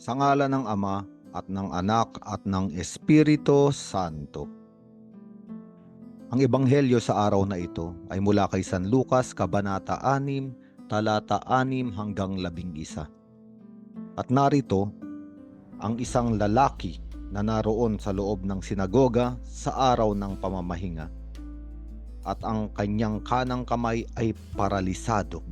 Sa ngala ng Ama at ng Anak at ng Espiritu Santo. Ang ebanghelyo sa araw na ito ay mula kay San Lucas, Kabanata 6, talata 6 hanggang 11. At narito, ang isang lalaki na naroon sa loob ng sinagoga sa araw ng pamamahinga. At ang kanyang kanang kamay ay paralisado.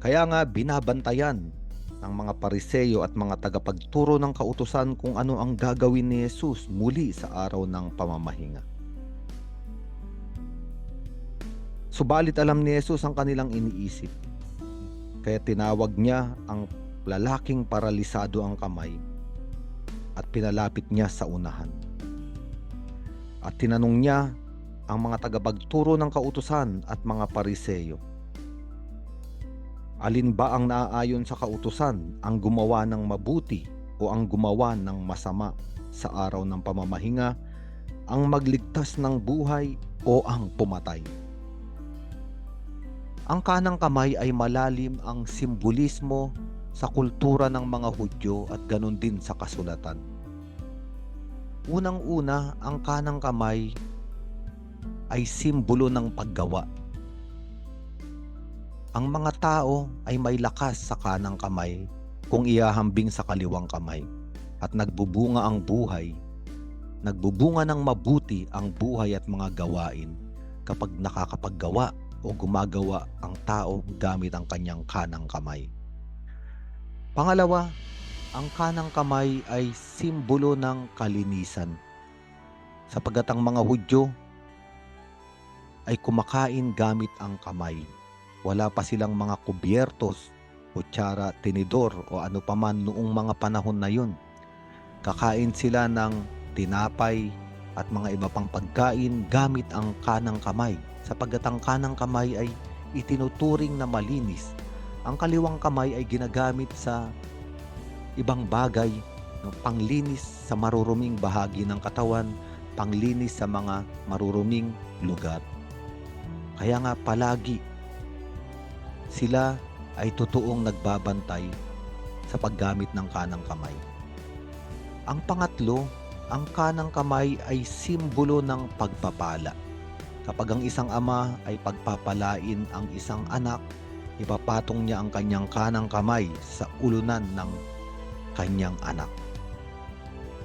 Kaya nga binabantayan ng mga pariseyo at mga tagapagturo ng kautusan kung ano ang gagawin ni Jesus muli sa araw ng pamamahinga. Subalit alam ni Jesus ang kanilang iniisip. Kaya tinawag niya ang lalaking paralisado ang kamay at pinalapit niya sa unahan. At tinanong niya ang mga tagapagturo ng kautusan at mga pariseyo. Alin ba ang naaayon sa kautusan, ang gumawa ng mabuti o ang gumawa ng masama sa araw ng pamamahinga, ang magligtas ng buhay o ang pumatay? Ang kanang kamay ay malalim ang simbolismo sa kultura ng mga Hudyo at ganun din sa kasulatan. Unang-una, ang kanang kamay ay simbolo ng paggawa. Ang mga tao ay may lakas sa kanang kamay kung iahambing sa kaliwang kamay at nagbubunga ang buhay. Nagbubunga ng mabuti ang buhay at mga gawain kapag nakakapaggawa o gumagawa ang tao gamit ang kanyang kanang kamay. Pangalawa, ang kanang kamay ay simbolo ng kalinisan. Sapagat ang mga Hudyo ay kumakain gamit ang kamay. Wala pa silang mga kubyertos, kutsara, tinidor o ano paman noong mga panahon na yun. Kakain sila ng tinapay at mga iba pang pagkain gamit ang kanang kamay sapagat ang kanang kamay ay itinuturing na malinis. Ang kaliwang kamay ay ginagamit sa ibang bagay, no, panglinis sa maruruming bahagi ng katawan, panglinis sa mga maruruming lugar. Kaya nga palagi sila ay totoong nagbabantay sa paggamit ng kanang kamay. Ang pangatlo, ang kanang kamay ay simbolo ng pagpapala. Kapag ang isang ama ay pagpapalain ang isang anak, ipapatong niya ang kanyang kanang kamay sa ulunan ng kanyang anak.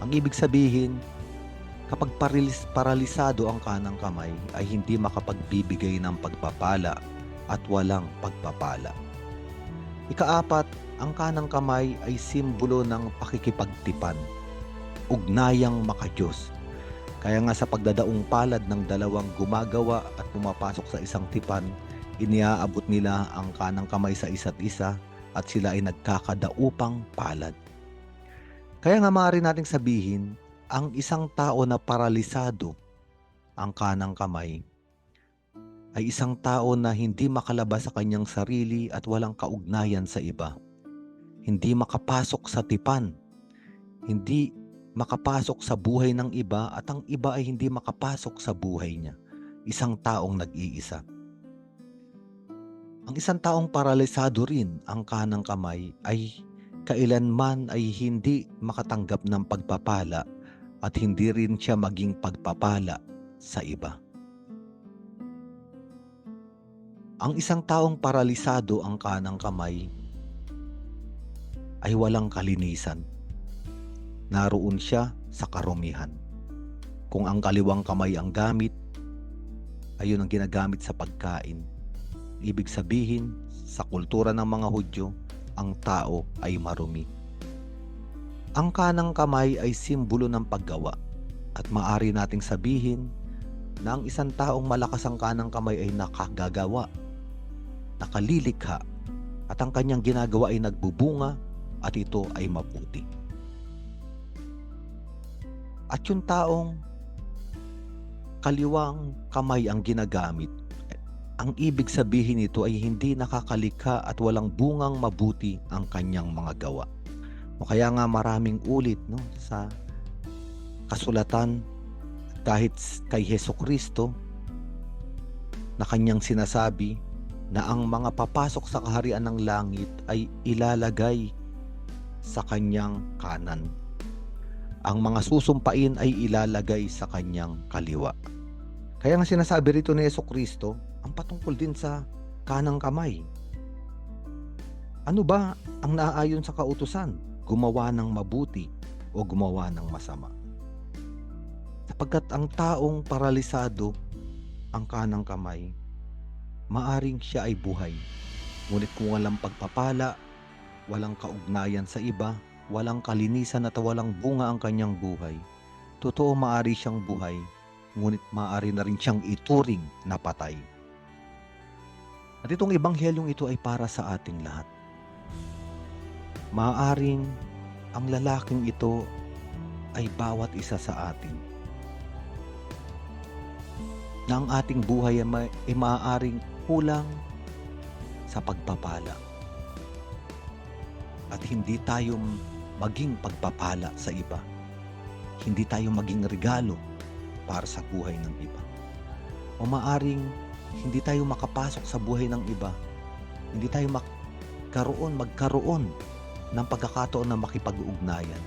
Ang ibig sabihin, kapag paralis, paralisado ang kanang kamay ay hindi makapagbibigay ng pagpapala at walang pagpapala. Ikaapat, ang kanang kamay ay simbolo ng pakikipagtipan, ugnayang makajos. Kaya nga sa pagdadaong palad ng dalawang gumagawa at pumapasok sa isang tipan, iniaabot nila ang kanang kamay sa isa't isa at sila ay nagkakadaupang palad. Kaya nga maaari nating sabihin, ang isang tao na paralisado ang kanang kamay ay isang tao na hindi makalabas sa kanyang sarili at walang kaugnayan sa iba. Hindi makapasok sa tipan. Hindi makapasok sa buhay ng iba at ang iba ay hindi makapasok sa buhay niya. Isang taong nag-iisa. Ang isang taong paralisado rin ang kanang kamay ay kailanman ay hindi makatanggap ng pagpapala at hindi rin siya maging pagpapala sa iba. Ang isang taong paralisado ang kanang kamay ay walang kalinisan. Naroon siya sa karumihan. Kung ang kaliwang kamay ang gamit, ayun ang ginagamit sa pagkain. Ibig sabihin, sa kultura ng mga Hudyo, ang tao ay marumi. Ang kanang kamay ay simbolo ng paggawa at maari nating sabihin na ang isang taong malakas ang kanang kamay ay nakagagawa, nakalilikha at ang kanyang ginagawa ay nagbubunga at ito ay mabuti. At yung taong kaliwang kamay ang ginagamit, ang ibig sabihin nito ay hindi nakakalikha at walang bungang mabuti ang kanyang mga gawa. O kaya nga maraming ulit no, sa kasulatan kahit kay Heso Kristo na kanyang sinasabi na ang mga papasok sa kaharian ng langit ay ilalagay sa kanyang kanan. Ang mga susumpain ay ilalagay sa kanyang kaliwa. Kaya nga sinasabi rito ni Yeso Kristo, ang patungkol din sa kanang kamay. Ano ba ang naaayon sa kautusan? Gumawa ng mabuti o gumawa ng masama? Sapagkat ang taong paralisado ang kanang kamay, maaring siya ay buhay. Ngunit kung walang pagpapala, walang kaugnayan sa iba, walang kalinisan at walang bunga ang kanyang buhay, totoo maari siyang buhay, ngunit maaari na rin siyang ituring na patay. At itong ebanghelyong ito ay para sa ating lahat. Maaaring ang lalaking ito ay bawat isa sa atin na ang ating buhay ay, ma- ay maaaring kulang sa pagpapala. At hindi tayo maging pagpapala sa iba. Hindi tayo maging regalo para sa buhay ng iba. O maaring hindi tayo makapasok sa buhay ng iba. Hindi tayo magkaroon, magkaroon ng pagkakataon na makipag-ugnayan.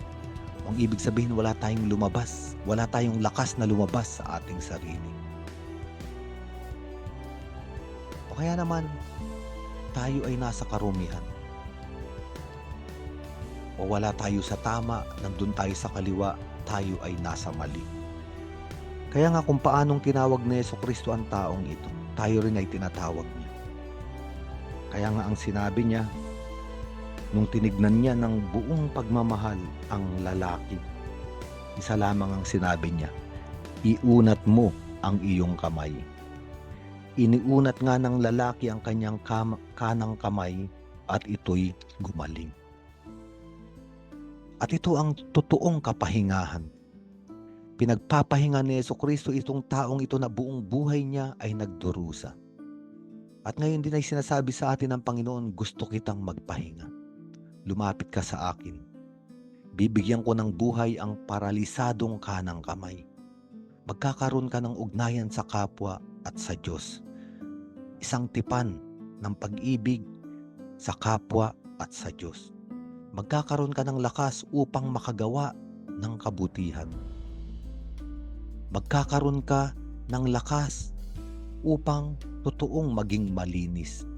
Ang ibig sabihin wala tayong lumabas, wala tayong lakas na lumabas sa ating sarili. Kaya naman, tayo ay nasa karumihan. O wala tayo sa tama, nandun tayo sa kaliwa, tayo ay nasa mali. Kaya nga kung paanong tinawag ni Yeso Kristo ang taong ito, tayo rin ay tinatawag niya. Kaya nga ang sinabi niya, nung tinignan niya ng buong pagmamahal ang lalaki, isa lamang ang sinabi niya, iunat mo ang iyong kamay. Iniunat nga ng lalaki ang kanyang kam- kanang kamay at ito'y gumaling. At ito ang totoong kapahingahan. Pinagpapahinga ni Yeso Kristo itong taong ito na buong buhay niya ay nagdurusa. At ngayon din ay sinasabi sa atin ng Panginoon, gusto kitang magpahinga. Lumapit ka sa akin. Bibigyan ko ng buhay ang paralisadong kanang kamay. Magkakaroon ka ng ugnayan sa kapwa at sa Diyos. Isang tipan ng pag-ibig sa kapwa at sa Diyos. Magkakaroon ka ng lakas upang makagawa ng kabutihan. Magkakaroon ka ng lakas upang totoong maging malinis.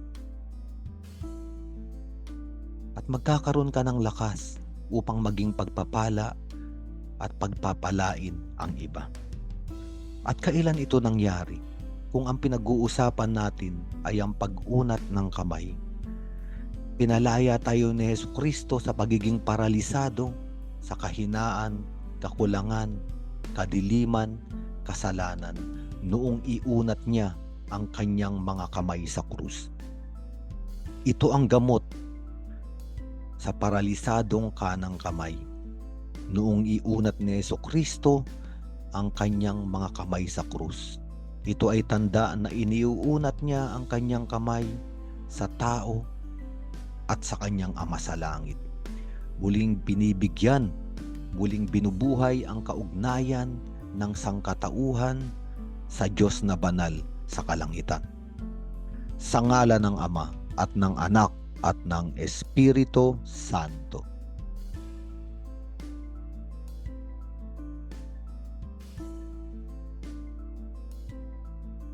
At magkakaroon ka ng lakas upang maging pagpapala at pagpapalain ang iba. At kailan ito nangyari? Kung ang pinag-uusapan natin ay ang pag-unat ng kamay. Pinalaya tayo ni Yesu Kristo sa pagiging paralisado, sa kahinaan, kakulangan, kadiliman, kasalanan, noong iunat niya ang kanyang mga kamay sa krus. Ito ang gamot sa paralisadong kanang kamay. Noong iunat ni Yesu Kristo ang kanyang mga kamay sa krus. Ito ay tanda na iniuunat niya ang kanyang kamay sa tao at sa kanyang ama sa langit. Muling binibigyan, muling binubuhay ang kaugnayan ng sangkatauhan sa Diyos na banal sa kalangitan. Sa ngala ng Ama at ng Anak at ng Espiritu Santo.